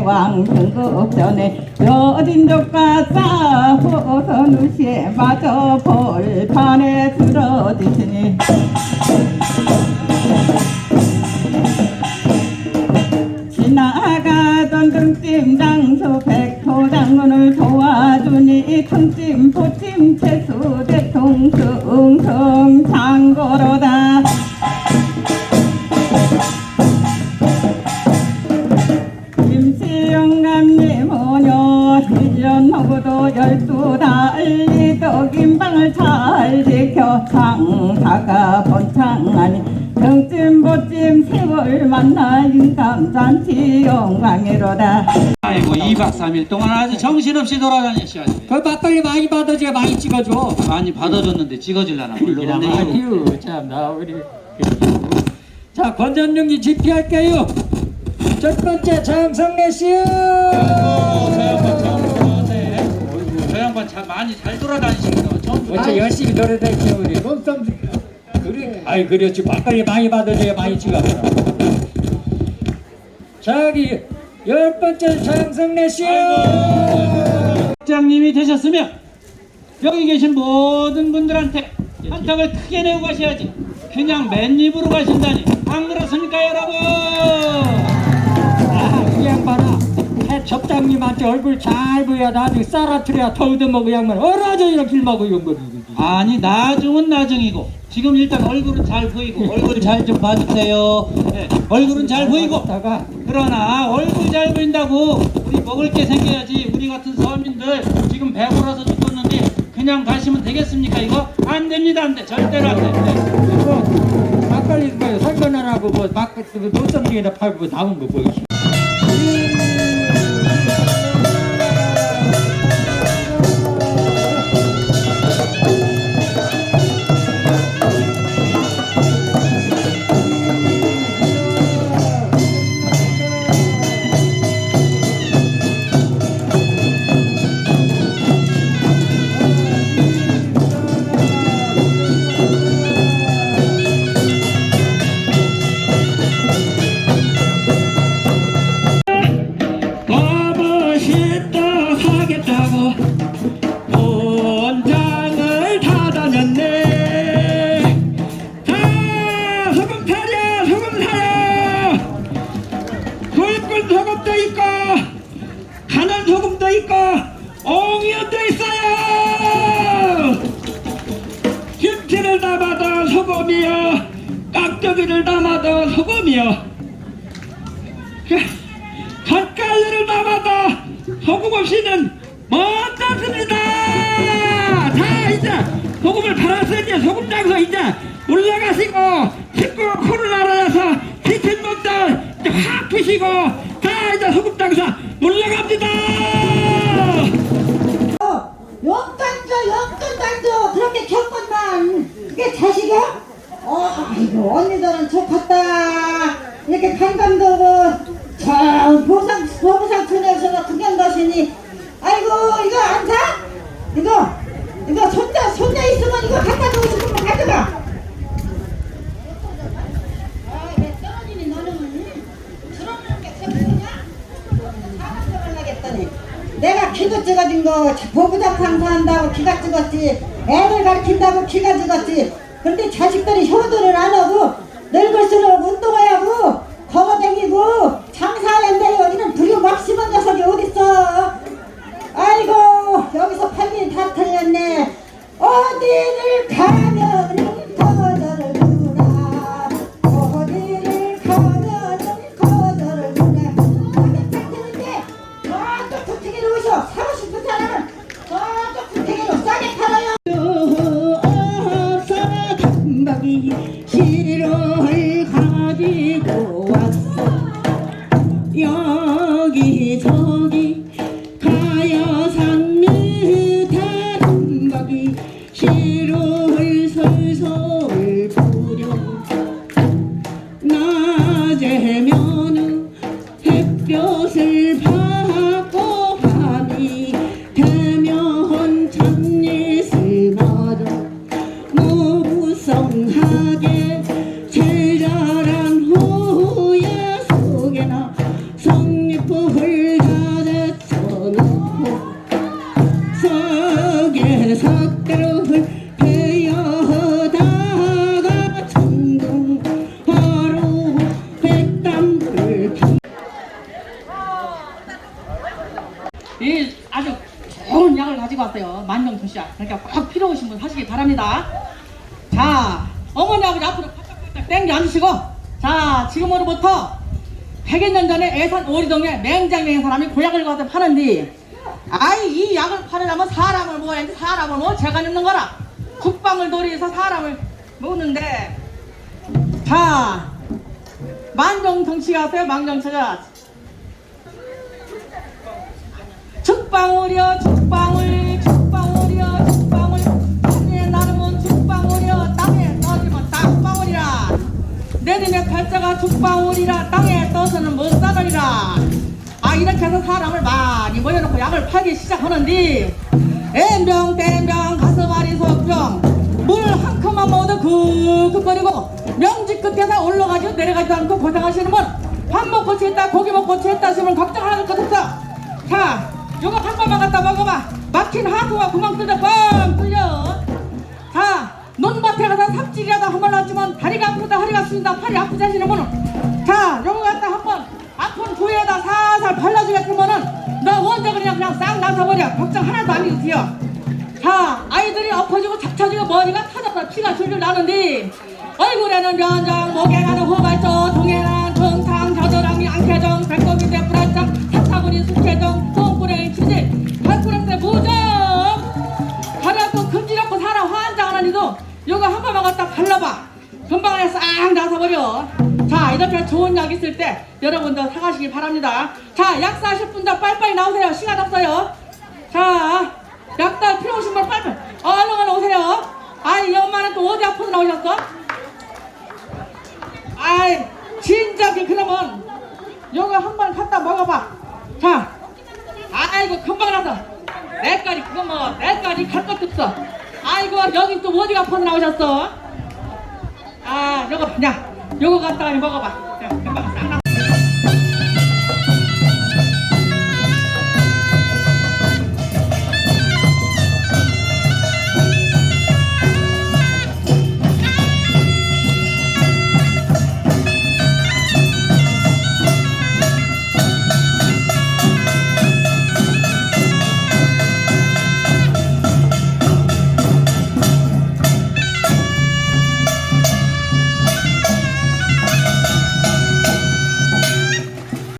수변에 여진족과 싸워서 누시에 맞아 벌판에 들어지시니. 지나가던 등짐 장수 백호 장군을 도와주니 등짐 보짐 채수 대통승성 장고로다 떡임방을 잘 지켜 장사가 번창하니 등짐 보짐 세월 만나 인감잔치 영광이로다 아이고 2박 3일 동안 아주 정신없이 돌아다니셔야지 그 막걸리 많이 받아줘야 많이 찍어줘. 많이 받아줬는데 찍어질라나 아유 참나 우리. 자 권전용기 집회할게요. 첫 번째 장성래 씨. 저 양반 참 많이 잘 처음 어째 열심히 노래다니죠 우리. 몸싸움 그래. 아이 그렇지 막걸리 많이 받아줘야 많이 찍어. 저기 열 번째 장성래 씨. 국장님이 되셨으면 여기 계신 모든 분들한테 한턱을 크게 내고 가셔야지 그냥 맨입으로 가신다니 안 그렇습니까 여러분. 해 접장님한테 얼굴 잘 보여야 나중에 쌀아트려야 더 얻어먹어 양반. 어라저 이렇게 길먹어 이거. 아니 나중은 나중이고. 지금 일단 얼굴은 잘 보이고. 얼굴 잘 좀 봐주세요. 네, 얼굴은 잘 보이고. 그러나 얼굴 잘 보인다고 우리 먹을 게 생겨야지. 우리 같은 서민들 지금 배고파서 죽었는데 그냥 가시면 되겠습니까 이거? 안 됩니다 안돼. 절대로 안돼. 이거 막걸리 뭐 설거나라고 뭐막 노점중에다 팔고 남은 거 뭐. 아버 깍두기를 담아도 소금이요 젓갈을 담아도 소금 없이는 못 잡습니다. 자 이제 소금을 팔았으니 소금 장사 이제 올라가시고 식구 코로나라서 지친 몸들 이제 확 푸시고 자 이제 소금 장사 장 강사한다고 키가 찍었지. 애들 가르친다고 키가 찍었지. 근데 자식들이 효도를 안 하고 늙을수록 운동해야 하고 걸어다니고 장사하는데 여기는 불효 막 심한 녀석이 어딨어? 아이고 여기서 팔이 다 틀렸네. 어디를 가면 석에 석대로를 베어다가 천둥하로 백담불 이 아주 좋은 약을 가지고 왔어요. 만병통시약. 그러니까 꼭 필요 오신 분 하시기 바랍니다. 자 어머니 아버지 앞으로 바짝바짝 땡겨 앉으시고 자 지금으로부터 100여 년 전에 애산 오리동에 맹장맹 사람이 고약을 가서 파는뒤 아이, 이 약을 팔으려면 사람을 먹어야지 사람을 뭐 제가 있는 거라. 국방을 도리해서 사람을 먹는데, 자, 만병통치가 왔어요, 만병통치가. 죽방울이여 죽방울 죽방울이여 죽방울. 하늘에 나르면 죽방울이여 땅에 떠지면 땅방울이라. 내님의 팔자가 죽방울이라 땅에 떠서는 못 사느니라 아 이렇게 해서 사람을 많이 모여놓고 약을 팔기 시작하는데 N병 D병 가슴앓이 속병 물 한 컵만 먹어도 쿡쿡 거리고 명지 끝에서 올라가지도 내려가지도 않고 고생하시는 분 밥 먹고 취했다 고기 먹고 취했다 싶으면 걱정 하나도 것 없어 자, 요거 한 번만 갖다 먹어봐. 막힌 하수가 구멍 뚫려 뻥 뚫려. 자, 논밭에 가서 삽질이라도 한번 놨지만 다리가 아프다, 허리가 아프다, 팔이 아프다 하시는 분은 자, 요거 갖다 한번 아픈 부위에다 살살 발라주겠으면은 너 언제 그냥 그냥 싹 나서버려. 걱정 하나도 안 해도 돼요. 자, 아이들이 엎어지고 잡쳐지고 머리가 터져서 피가 줄줄 나는데 얼굴에는 면장, 목에 나는 호발조, 동에는 등탕, 겨드랑이, 안개정, 배꼽인데 불안장, 사타구니, 숙회정, 똥꾸레기, 치질, 발꾸락대 무정. 가려고 금지놓고 살아 환장하는 이도 요거 한 번만 갖다 발라봐. 금방 안에 싹 나서버려 자 이렇게 좋은 약 있을 때 여러분도 사가시기 바랍니다. 자 약 사실 분들 빨리빨리 나오세요. 시간 없어요. 자 약달 필요하신 분 빨리 얼른 얼른 오세요. 아이 이 엄마는 또 어디 아파서 나오셨어? 아이 진짜 그 그러면 요거 한 번 갖다 먹어봐. 자 아이고 금방 나서 내까지 그거 뭐 내까지 갈 것도 없어. 아이고 여기 또 어디가 아파서 나오셨어? 아 요거 야 요거 갖다가 먹어봐. 야, 금방